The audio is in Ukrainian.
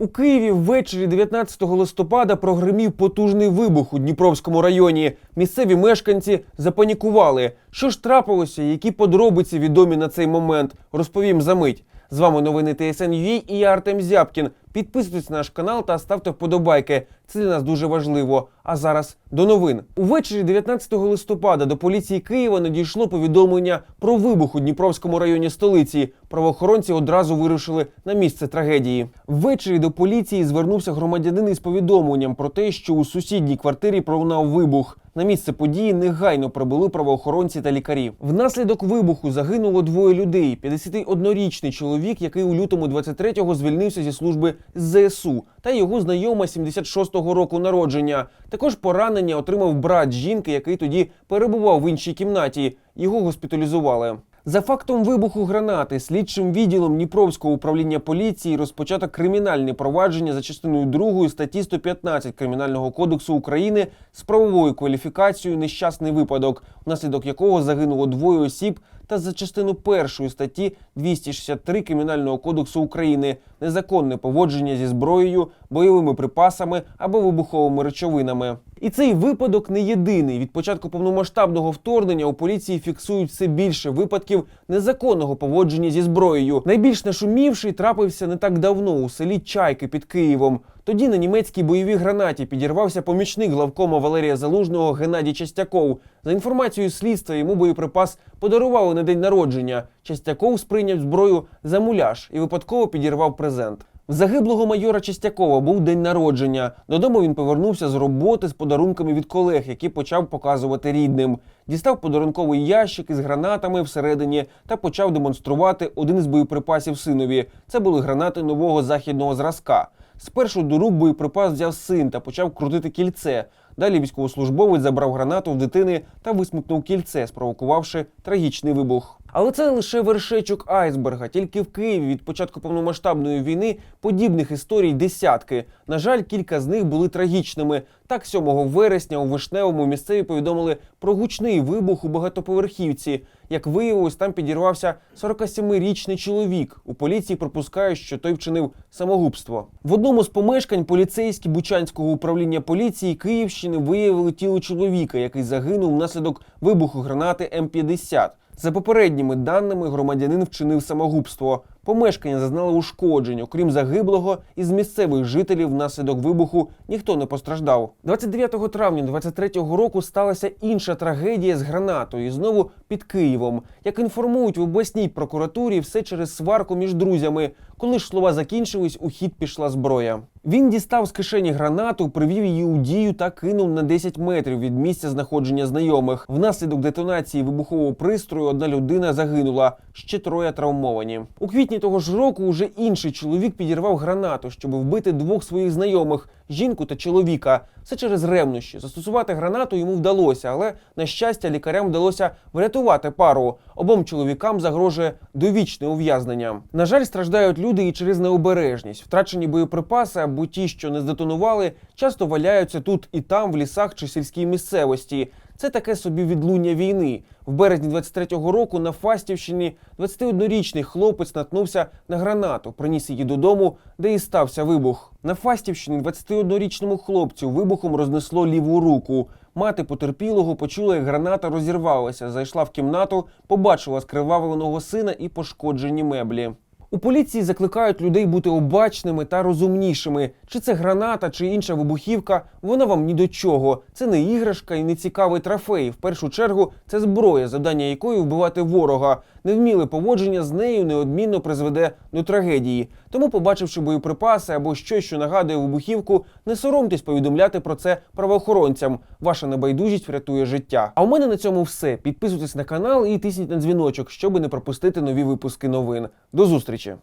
У Києві ввечері 19 листопада прогримів потужний вибух у Дніпровському районі. Місцеві мешканці запанікували. Що ж трапилося, які подробиці відомі на цей момент, розповім за мить. З вами новини ТСН.UA і я Артем Зябкін. Підписуйтесь на наш канал та ставте вподобайки. Це для нас дуже важливо. А зараз до новин. Увечері 19 листопада до поліції Києва надійшло повідомлення про вибух у Дніпровському районі столиці. Правоохоронці одразу вирушили на місце трагедії. Ввечері до поліції звернувся громадянин із повідомленням про те, що у сусідній квартирі пролунав вибух. На місце події негайно прибули правоохоронці та лікарі. Внаслідок вибуху загинуло двоє людей: 51-річний чоловік, який у лютому 23-го звільнився зі служби ЗСУ, та його знайома 76-го року народження. Також поранення отримав брат жінки, який тоді перебував в іншій кімнаті. Його госпіталізували. За фактом вибуху гранати слідчим відділом Дніпровського управління поліції розпочато кримінальне провадження за частиною 2 статті 115 Кримінального кодексу України з правовою кваліфікацією нещасний випадок, внаслідок якого загинуло двоє осіб, та за частину першої статті 263 Кримінального кодексу України незаконне поводження зі зброєю, бойовими припасами або вибуховими речовинами. І цей випадок не єдиний. Від початку повномасштабного вторгнення у поліції фіксують все більше випадків незаконного поводження зі зброєю. Найбільш нашумівший трапився не так давно у селі Чайки під Києвом. Тоді на німецькій бойовій гранаті підірвався помічник главкома Валерія Залужного Геннадій Частяков. За інформацією слідства, йому боєприпас подарували на день народження. Частяков сприйняв зброю за муляж і випадково підірвав презент. В загиблого майора Чистякова був день народження. Додому він повернувся з роботи з подарунками від колег, які почав показувати рідним. Дістав подарунковий ящик із гранатами всередині та почав демонструвати один із боєприпасів синові. Це були гранати нового західного зразка. Спершу до рук боєприпас взяв син та почав крутити кільце. Далі військовослужбовець забрав гранату в дитини та висмикнув кільце, спровокувавши трагічний вибух. Але це лише вершечок айсберга. Тільки в Києві від початку повномасштабної війни подібних історій десятки. На жаль, кілька з них були трагічними. Так, 7 вересня у Вишневому місцеві повідомили про гучний вибух у багатоповерхівці. Як виявилось, там підірвався 47-річний чоловік. У поліції припускають, що той вчинив самогубство. В одному з помешкань поліцейські Бучанського управління поліції Київщини виявили тіло чоловіка, який загинув внаслідок вибуху гранати М-50. За попередніми даними, громадянин вчинив самогубство. Помешкання зазнало ушкоджень. Окрім загиблого, із місцевих жителів внаслідок вибуху ніхто не постраждав. 29 травня 23-го року сталася інша трагедія з гранатою, і знову під Києвом. Як інформують в обласній прокуратурі, все через сварку між друзями. Коли ж слова закінчились, у хід пішла зброя. Він дістав з кишені гранату, привів її у дію та кинув на 10 метрів від місця знаходження знайомих. Внаслідок детонації вибухового пристрою одна людина загинула, ще троє травмовані. У квітні того ж року уже інший чоловік підірвав гранату, щоб вбити двох своїх знайомих жінку та чоловіка. Все через ревнощі. Застосувати гранату йому вдалося, але на щастя лікарям вдалося врятувати пару. Обом чоловікам загрожує довічне ув'язнення. На жаль, страждають люди і через необережність. Втрачені боєприпаси або ті, що не здетонували, часто валяються тут і там, в лісах чи сільській місцевості. Це таке собі відлуння війни. В березні 23-го року на Фастівщині 21-річний хлопець наткнувся на гранату, приніс її додому, де і стався вибух. На Фастівщині 21-річному хлопцю вибухом рознесло ліву руку. Мати потерпілого почула, як граната розірвалася, зайшла в кімнату, побачила скривавленого сина і пошкоджені меблі. У поліції закликають людей бути обачними та розумнішими. Чи це граната, чи інша вибухівка, вона вам ні до чого. Це не іграшка і не цікавий трофей. В першу чергу це зброя, завдання якої вбивати ворога. Невміле поводження з нею неодмінно призведе до трагедії. Тому, побачивши боєприпаси або щось, що нагадує вибухівку, не соромтесь повідомляти про це правоохоронцям. Ваша небайдужість врятує життя. А у мене на цьому все. Підписуйтесь на канал і тисніть на дзвіночок, щоб не пропустити нові випуски новин. До зустрічі.